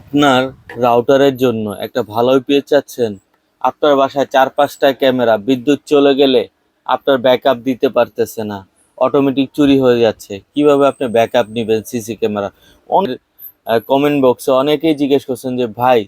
আপনার রাউটারের জন্য একটা ভালো ইউপিএস চাচ্ছেন, আপনার বাসায় চার পাঁচটা ক্যামেরা, বিদ্যুৎ চলে গেলে আপনার ব্যাকআপ দিতে পারতেছে না অটোমেটিক চুরি হয়ে যাচ্ছে। কীভাবে আপনি ব্যাকআপ নেবেন সিসি ক্যামেরা? অনেক কমেন্ট বক্সে অনেকেই জিজ্ঞেস করছেন যে, ভাই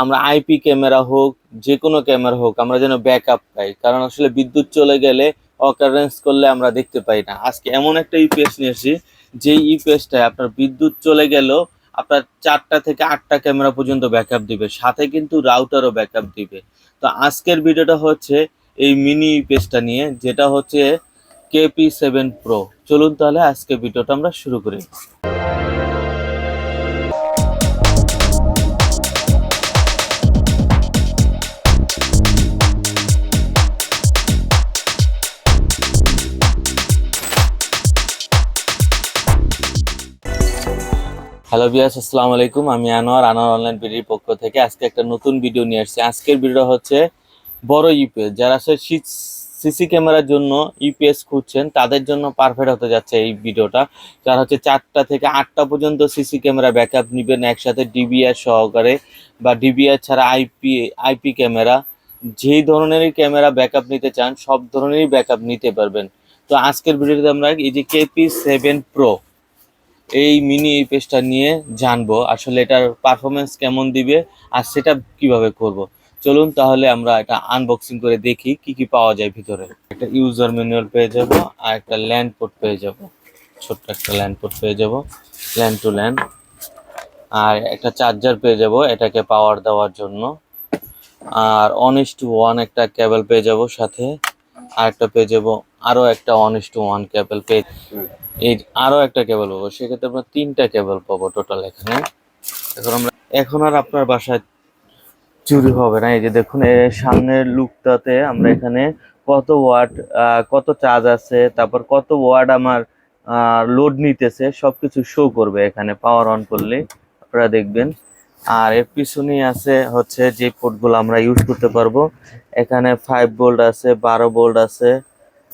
আমরা আইপি ক্যামেরা হোক যে কোনো ক্যামেরা হোক, আমরা যেন ব্যাকআপ পাই। কারণ আসলে বিদ্যুৎ চলে গেলে অকারেন্স করলে আমরা দেখতে পাই না। আজকে এমন একটা ইউপিএস নিয়ে এসেছি যে ইউপিএসটায় আপনার বিদ্যুৎ চলে গেলেও আপনার চারটা থেকে আটটা ক্যামেরা পর্যন্ত ব্যাকআপ দিবে। সাথে কিন্তু রাউটারও ব্যাকআপ দিবে। তো আজকের ভিডিওটা হচ্ছে এই মিনি পেজটা নিয়ে, যেটা হচ্ছে কেপি সেভেন প্রো চলুন তাহলে আজকে ভিডিওটা আমরা শুরু করি। হ্যালো বিয়াস আসসালামু আলাইকুম। আমি আনোয়ার আনোয়ার অনলাইন ভিডিওর পক্ষ থেকে আজকে একটা নতুন ভিডিও নিয়ে আসছি। আজকের ভিডিও হচ্ছে বড় ইউপিএস যারা সিসি ক্যামেরার জন্য ইউপিএস খুঁজছেন, তাদের জন্য পারফেক্ট হতে যাচ্ছে এই ভিডিওটা যারা হচ্ছে চারটা থেকে আটটা পর্যন্ত সিসি ক্যামেরা ব্যাকআপ নেবেন একসাথে ডিবিআর সহকারে বা ডিবিআর ছাড়া আইপি আইপি ক্যামেরা যেই ধরনেরই ক্যামেরা ব্যাকআপ নিতে চান, সব ধরনেরই ব্যাকআপ নিতে পারবেন। তো আজকের ভিডিওতে আমরা এই যে কেপি সেভেন প্রো এই মিনি এই পেজটা নিয়ে জানব, আসলে এটার পারফরমেন্স কেমন দিবে আর সেটা কীভাবে করব। চলুন তাহলে আমরা এটা আনবক্সিং করে দেখি কি কি পাওয়া যায় ভিতরে। একটা ইউজার ম্যানুয়াল পেয়ে যাব আর একটা ল্যান্ড পোর্ট পেয়ে যাব। ছোট্ট একটা ল্যান্ড পোর্ট পেয়ে যাব। ল্যান্ড টু ল্যান্ড আর একটা চার্জার পেয়ে যাব এটাকে পাওয়ার দেওয়ার জন্য। আর অনেস টু ওয়ান একটা কেবল পেয়ে যাব সাথে। আর একটা পেয়ে যাব আরও একটা অনেস টু ওয়ান কেবল পেয়ে এই আরও একটা কেবল পাবো, সেক্ষেত্রে আমরা তিনটা কেবল পাবো টোটাল এখানে। এখন আমরা এখন আর আপনার বাসায় চুরি হবে না। এই যে দেখুন এর সামনের লুকটাতে আমরা এখানে কত ওয়াট কত চার্জ আছে, তারপর কত ওয়াট আমার লোড নিতেছে, সবকিছু শো করবে এখানে পাওয়ার অন করলে। আপনারা দেখবেন। আর এর পিছনেই আছে হচ্ছে যে পোর্টগুলো আমরা ইউজ করতে পারব। এখানে ফাইভ বোল্ট আছে, বারো বোল্ট আছে।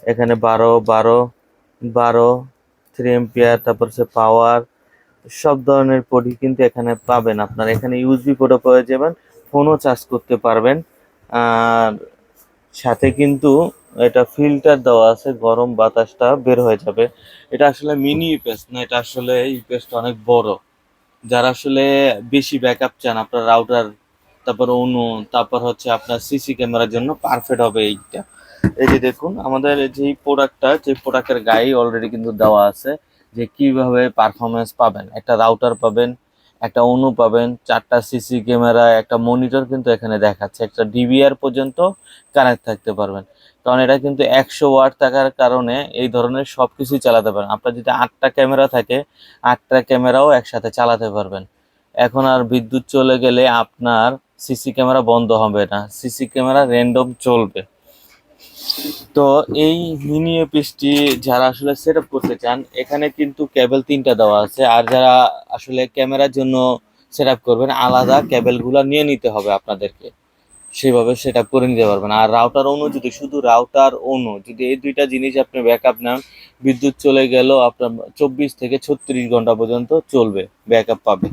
এখানে বারো বারো বারো থ্রি এম্পিয়ার তারপর হচ্ছে পাওয়ার সব ধরনের পডি কিন্তু এখানে পাবেন আপনার। এখানে ইউজবি পোর্টও পেয়ে যাবেন ফোনও চার্জ করতে পারবেন। আর সাথে কিন্তু এটা ফিল্টার দেওয়া আছে, গরম বাতাসটা বের হয়ে যাবে। এটা আসলে মিনি ইউপিএস না, এটা আসলে ইউপিএসটা অনেক বড়। যারা আসলে বেশি ব্যাকআপ চান, আপনার রাউটার তারপর অনু তারপর হচ্ছে আপনার সিসি ক্যামেরার জন্য পারফেক্ট হবে এইটা। এই যে দেখুন, আমাদের যে প্রোডাক্টটা যে প্রোডাক্টের গায়ে অলরেডি কিন্তু দেওয়া আছে, যে কীভাবে পারফরমেন্স পাবেন। একটা রাউটার পাবেন, একটা অনু পাবেন, চারটা সিসি ক্যামেরা একটা মনিটর কিন্তু এখানে দেখাচ্ছে। একটা ডিবিআর পর্যন্ত কানেক্ট থাকতে পারবেন। কারণ এটা কিন্তু একশো ওয়াট থাকার কারণে এই ধরনের সব কিছুই চালাতে পারেন আপনার যদি আটটা ক্যামেরা থাকে, আটটা ক্যামেরাও একসাথে চালাতে পারবেন। এখন আর বিদ্যুৎ চলে গেলে আপনার সিসি ক্যামেরা বন্ধ হবে না। সিসি ক্যামেরা র্যান্ডম চলবে। তো এই মিনি এপিসটি যারা আসলে সেট আপ করতে চান, এখানে কিন্তু কেবল তিনটা দেওয়া আছে। আর যারা আসলে ক্যামেরার জন্য সেট আপ করবেন, আলাদা কেবলগুলো নিয়ে নিতে হবে আপনাদেরকে। সেভাবে সেট আপ করে নিতে পারবেন। আর রাউটার অনু যদি, শুধু রাউটার অনু যদি এই দুইটা জিনিস আপনি ব্যাকআপ নেন, বিদ্যুৎ চলে গেলেও আপনার চব্বিশ থেকে ছত্রিশ ঘণ্টা পর্যন্ত চলবে ব্যাকআপ পাবে।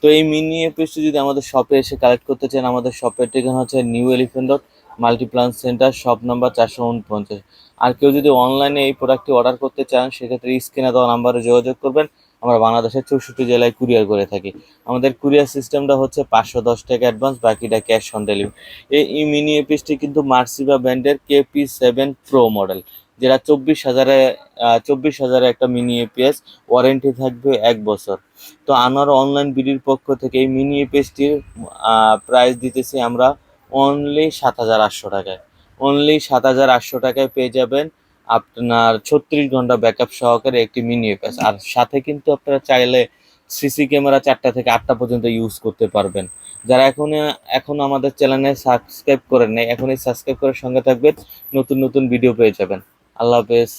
তো এই মিনি এপিসটি যদি আমাদের শপে এসে কালেক্ট করতে চান, আমাদের শপের ঠিকানা হচ্ছে new elephant dot Multiplan centre shop number চারশো উনপঞ্চাশ। আর কেউ যদি অনলাইনে এই প্রোডাক্টটি অর্ডার করতে চান, সেক্ষেত্রে স্ক্রিনে দেওয়া নাম্বারে যোগাযোগ করবেন। আমরা বাংলাদেশের চৌষট্টি জেলায় কুরিয়ার করে থাকি। আমাদের কুরিয়ার সিস্টেমটা হচ্ছে পাঁচশো দশ টাকা অ্যাডভান্স বাকিটা ক্যাশ অন ডেলিভারি এই মিনি এপিসটি কিন্তু মার্সিবা ব্র্যান্ডের কেপি সেভেন প্রো মডেল যেটা চব্বিশ হাজারে চব্বিশ হাজারে একটা মিনি এপিএস ওয়ারেন্টি থাকবে এক বছর। তো আনোয়ার অনলাইন বিডির পক্ষ থেকে এই মিনি এপিএসটির প্রাইস দিতেছি আমরা অনলি সাত হাজার আটশো টাকায়। অনলি সাত হাজার আটশো টাকায় পেয়ে যাবেন আপনার ছত্রিশ ঘণ্টা ব্যাকআপ সহকারে একটি মিনি এপিএস আর সাথে কিন্তু আপনারা চাইলে সিসি ক্যামেরা চারটা থেকে আটটা পর্যন্ত ইউজ করতে পারবেন। যারা এখন এখন আমাদের চ্যানেলে সাবস্ক্রাইব করেন নাই এখনই সাবস্ক্রাইব করে সঙ্গে থাকবেন, নতুন নতুন ভিডিও পেয়ে যাবেন। আল্লাহ হাফেজ।